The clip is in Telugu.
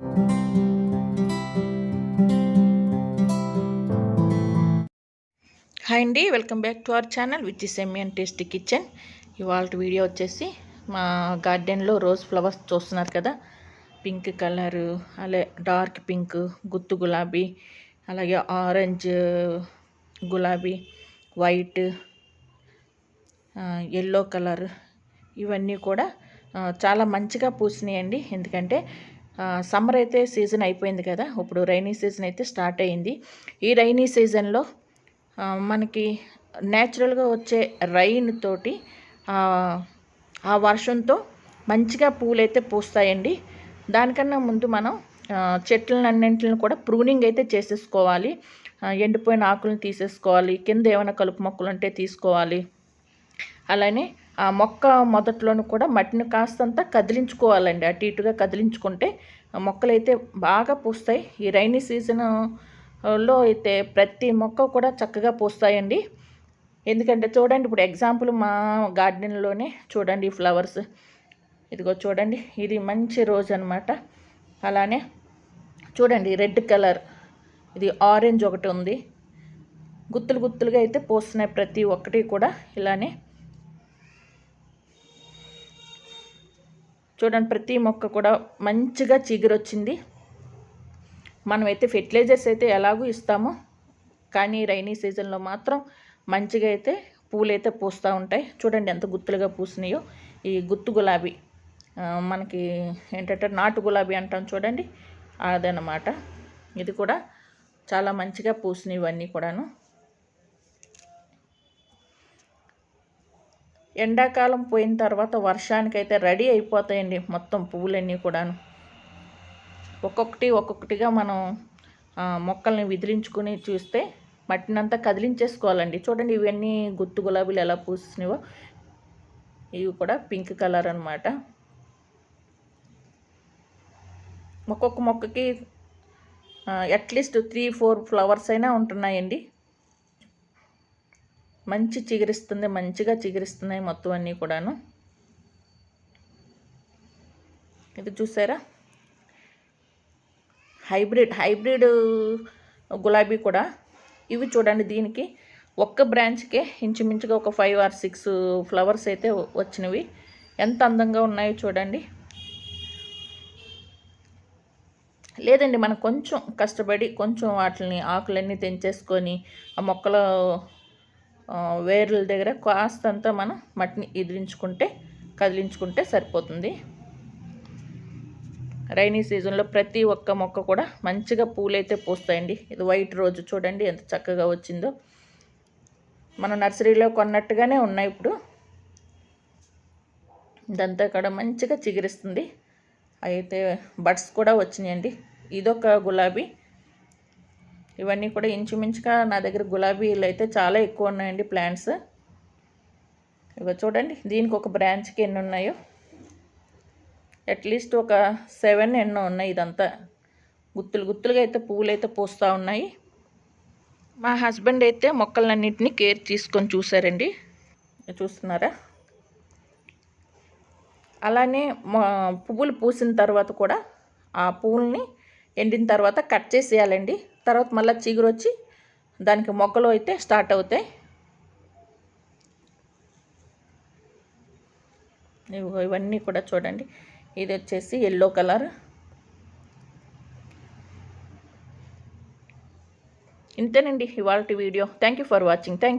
హాయ్ అండి welcome back to our channel which is Emmy and tasty kitchen ఇవాళ వీడియో వచ్చేసి మా గార్డెన్లో రోజ్ ఫ్లవర్స్ చూస్తున్నారు కదా. పింక్ కలరు అలాగే డార్క్ పింక్ గుత్తు గులాబీ అలాగే ఆరెంజ్ గులాబీ వైట్ ఎల్లో కలర్ ఇవన్నీ కూడా చాలా మంచిగా పూసినాయండి. ఎందుకంటే సమ్మర్ అయితే సీజన్ అయిపోయింది కదా. ఇప్పుడు రైనీ సీజన్ అయితే స్టార్ట్ అయింది. ఈ రైనీ సీజన్లో మనకి న్యాచురల్గా వచ్చే రైన్ తోటి ఆ, వర్షంతో మంచిగా పూలైతే పూస్తాయండి. దానికన్నా ముందు మనం చెట్లన్నింటిని కూడా ప్రూనింగ్ అయితే చేసేసుకోవాలి. ఎండిపోయిన ఆకులను తీసేసుకోవాలి. కింద ఏమైనా కలుపు మొక్కలు ఉంటే తీసుకోవాలి. అలానే ఆ మొక్క మొదట్లోనూ కూడా మట్టిని కాస్తంత కదిలించుకోవాలండి. అటు ఇటుగా కదిలించుకుంటే ఆ మొక్కలైతే బాగా పూస్తాయి. ఈ రైనీ సీజన్లో అయితే ప్రతి మొక్క కూడా చక్కగా పూస్తాయండి. ఎందుకంటే చూడండి ఇప్పుడు ఎగ్జాంపుల్ మా గార్డెన్లోనే చూడండి ఈ ఫ్లవర్స్. ఇదిగో చూడండి ఇది మంచి రోజు అనమాట అలానే చూడండి రెడ్ కలర్. ఇది ఆరెంజ్ ఒకటి ఉంది. గుత్తులు గుత్తులుగా అయితే పోస్తున్నాయి ప్రతి ఒక్కటి కూడా. ఇలానే చూడండి ప్రతి మొక్క కూడా మంచిగా చిగురొచ్చింది. మనమైతే ఫెర్టిలైజర్స్ అయితే ఎలాగూ ఇస్తాము కానీ రైనీ సీజన్లో మాత్రం మంచిగా అయితే పూలైతే పూస్తూ ఉంటాయి. చూడండి ఎంత గుత్తులుగా పూసినాయో. ఈ గుత్తు గులాబీ మనకి ఏంటంటే నాటు గులాబీ అంటాం చూడండి అదనమాట ఇది కూడా చాలా మంచిగా పూసినవి ఇవన్నీ కూడాను. ఎండాకాలం పోయిన తర్వాత వర్షానికైతే రెడీ అయిపోతాయండి మొత్తం పువ్వులన్నీ కూడాను. ఒక్కొక్కటి ఒక్కొక్కటిగా మనం మొక్కల్ని విదిలించుకుని చూస్తే మట్టినంతా కదిలించేసుకోవాలండి. చూడండి ఇవన్నీ గుత్తు గులాబీలు ఎలా పూసినవో ఇవి కూడా పింక్ కలర్ అనమాట ఒక్కొక్క మొక్కకి అట్లీస్ట్ త్రీ ఫోర్ ఫ్లవర్స్ అయినా ఉంటున్నాయండి. మంచి చిగురిస్తుంది మంచిగా చిగురిస్తున్నాయి మొత్తం అన్నీ కూడాను. ఇది చూసారా? హైబ్రిడ్ హైబ్రిడ్ గులాబీ కూడా. ఇవి చూడండి దీనికి. ఒక్క బ్రాంచ్కే ఇంచుమించుగా ఒక ఫైవ్ ఆర్ సిక్స్ ఫ్లవర్స్ అయితే వచ్చినవి. ఎంత అందంగా ఉన్నాయో చూడండి. లేదండి మనం కొంచెం కష్టపడి కొంచెం వాటిని ఆకులన్నీ తెంచేసుకొని ఆ మొక్కల వేర్ల దగ్గర కాస్తంత మనం మట్టిని ఇదిలించుకుంటే కదిలించుకుంటే సరిపోతుంది. రైనీ సీజన్లో ప్రతి ఒక్క మొక్క కూడా మంచిగా పూలైతే పూస్తాయండి. ఇది వైట్ రోజు చూడండి ఎంత చక్కగా వచ్చిందో. మనం నర్సరీలో కొన్నట్టుగానే ఉన్నాయి ఇప్పుడు. ఇదంతా కూడా మంచిగా చిగురిస్తుంది. అయితే బడ్స్ కూడా వచ్చినాయండి. ఇదొక గులాబీ. ఇవన్నీ కూడా ఇంచుమించుగా నా దగ్గర గులాబీలు అయితే చాలా ఎక్కువ ఉన్నాయండి ప్లాంట్స్. ఇవి చూడండి దీనికి ఒక బ్రాంచ్కి ఎన్ని ఉన్నాయో. అట్లీస్ట్ ఒక సెవెన్ ఎన్నో ఉన్నాయి ఇదంతా. గుత్తులు గుత్తులుగా అయితే పువ్వులు అయితే పూస్తూ ఉన్నాయి. మా హస్బెండ్ అయితే మొక్కలన్నింటినీ కేర్ తీసుకొని చూసారండి. చూస్తున్నారా? అలానే పువ్వులు పూసిన తర్వాత కూడా ఆ పువ్వుల్ని ఎండిన తర్వాత కట్ చేసేయాలండి. తర్వాత మళ్ళీ చిగురు వచ్చి దానికి మొగ్గలు అయితే స్టార్ట్ అవుతాయి. ఇవన్నీ కూడా చూడండి. ఇది వచ్చేసి ఎల్లో కలర్. ఇంతేనండి ఇవాళ video. Thank you for watching thank